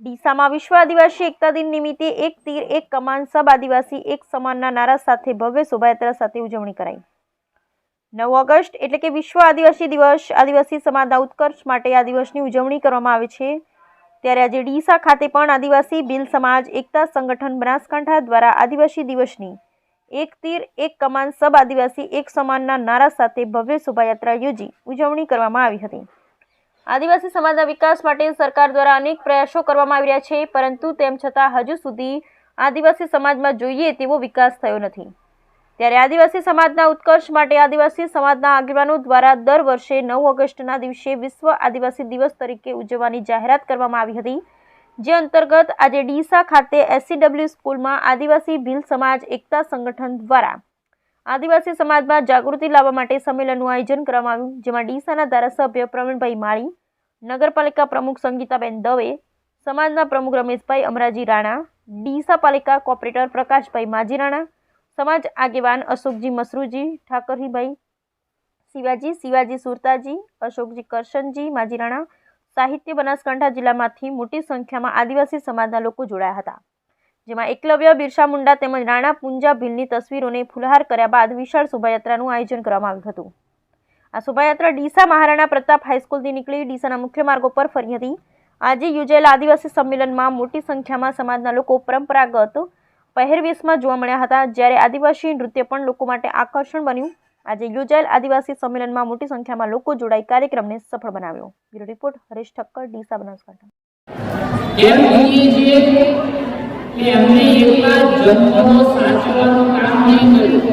ડીસામાં વિશ્વ આદિવાસી એકતા દિન નિમિત્તે એક તીર, એક કમાન સબ આદિવાસી એક સમાનના નારા સાથે ભવ્ય શોભાયાત્રા સાથે ઉજવણી કરાઈ. નવ ઓગસ્ટ એટલે કે વિશ્વ આદિવાસી દિવસ, આદિવાસી સમાજના ઉત્કર્ષ માટે આ દિવસની ઉજવણી કરવામાં આવે છે. ત્યારે આજે ડીસા ખાતે પણ આદિવાસી બિલ સમાજ એકતા સંગઠન બનાસકાંઠા દ્વારા આદિવાસી દિવસની એક તીર, એક કમાન સબ આદિવાસી એક સમાનના નારા સાથે ભવ્ય શોભાયાત્રા યોજી ઉજવણી કરવામાં આવી હતી. આદિવાસી સમાજના વિકાસ માટે સરકાર દ્વારા અનેક પ્રયાસો કરવામાં આવી રહ્યા છે, પરંતુ તેમ છતાં હજુ સુધી આદિવાસી સમાજમાં જોઈએ તેવો વિકાસ થયો નથી. ત્યારે આદિવાસી સમાજના ઉત્કર્ષ માટે આદિવાસી સમાજના આગેવાનો દ્વારા દર વર્ષે નવ ઓગસ્ટના દિવસે વિશ્વ આદિવાસી દિવસ તરીકે ઉજવવાની જાહેરાત કરવામાં આવી હતી, જે અંતર્ગત આજે ડીસા ખાતે એસસીડબલ્યુ સ્કૂલમાં આદિવાસી ભીલ સમાજ એકતા સંગઠન દ્વારા આદિવાસી સમાજમાં જાગૃતિ લાવવા માટે સંમેલનનું આયોજન કરવામાં આવ્યું, જેમાં ડીસાના ધારાસભ્ય પ્રવીણભાઈ માળી નગરપાલિકા પ્રમુખ સંગીતાબેન દવે, સમાજના પ્રમુખ રમેશભાઈ અમરાજી રાણા ડીસા પાલિકા કોર્પોરેટર પ્રકાશભાઈ માજી રાણા, સમાજ આગેવાન અશોકજી મસરૂજી ઠાકરહીભાઈ શિવાજી શિવાજી સુરતાજી, અશોકજી કરશનજી માજી રાણા, સાહિત્ય બનાસકાંઠા જિલ્લામાંથી મોટી સંખ્યામાં આદિવાસી સમાજના લોકો જોડાયા હતા. જેમાં એકલવ્ય બિરસા મુંડા તેમજ રાણા પુંજા ભીલની તસવીરોને ફુલહાર કર્યા બાદ વિશાળ શોભાયાત્રાનું આયોજન કરવામાં આવ્યું હતું. આ શોભાયાત્રા ડીસા મહારાણા પ્રતાપ હાઈસ્કૂલથી નીકળી. ડીસાના મુખ્ય માર્ગો પર ફરી હતી. આજે યોજાયેલા આદિવાસી સંમેલનમાં મોટી સંખ્યામાં સમાજના લોકો પરંપરાગત પહેરવેશમાં જોવા મળ્યા હતા. જ્યારે આદિવાસી નૃત્ય પણ લોકો માટે આકર્ષણ બન્યું. આજે યોજાયેલ આદિવાસી સંમેલનમાં મોટી સંખ્યામાં લોકો જોડાઈ કાર્યક્રમને સફળ બનાવ્યો. Bureau report, Haresh Thakkar, Deesa Banaskantha. કે અમને એકલા જન્મનો સાચવાનું કામ નહીં કર્યું.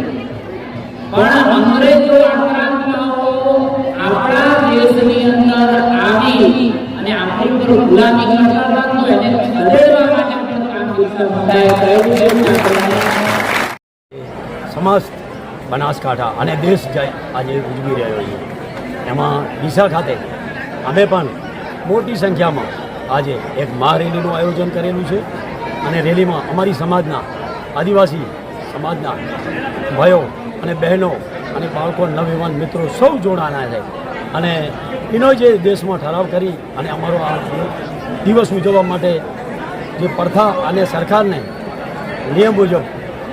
આપણા અંદર આવી અને આપણી ઉપર ગુલામી કરતા હતો એને ખદેડવા માટે પણ કામ આપણને સમસ્ત બનાસકાંઠા અને દેશ જાય આજે ઉજવી રહ્યો છે. એમાં ડીસા ખાતે અમે પણ મોટી સંખ્યામાં આજે એક મહારેલીનું આયોજન કરેલું છે અને રેલીમાં અમારી સમાજના આદિવાસી સમાજના ભાઈઓ અને બહેનો અને બાળકો નવયુવાન મિત્રો સૌ જોડાના છે. અને એનો જે દેશમાં ઠરાવ કરી અને અમારો આ દિવસ ઉજવવા માટે જે પ્રથા અને સરકારને નિયમ મુજબ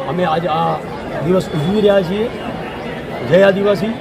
અમે આજે આ દિવસ ઉજવી રહ્યા છીએ. જય આદિવાસી.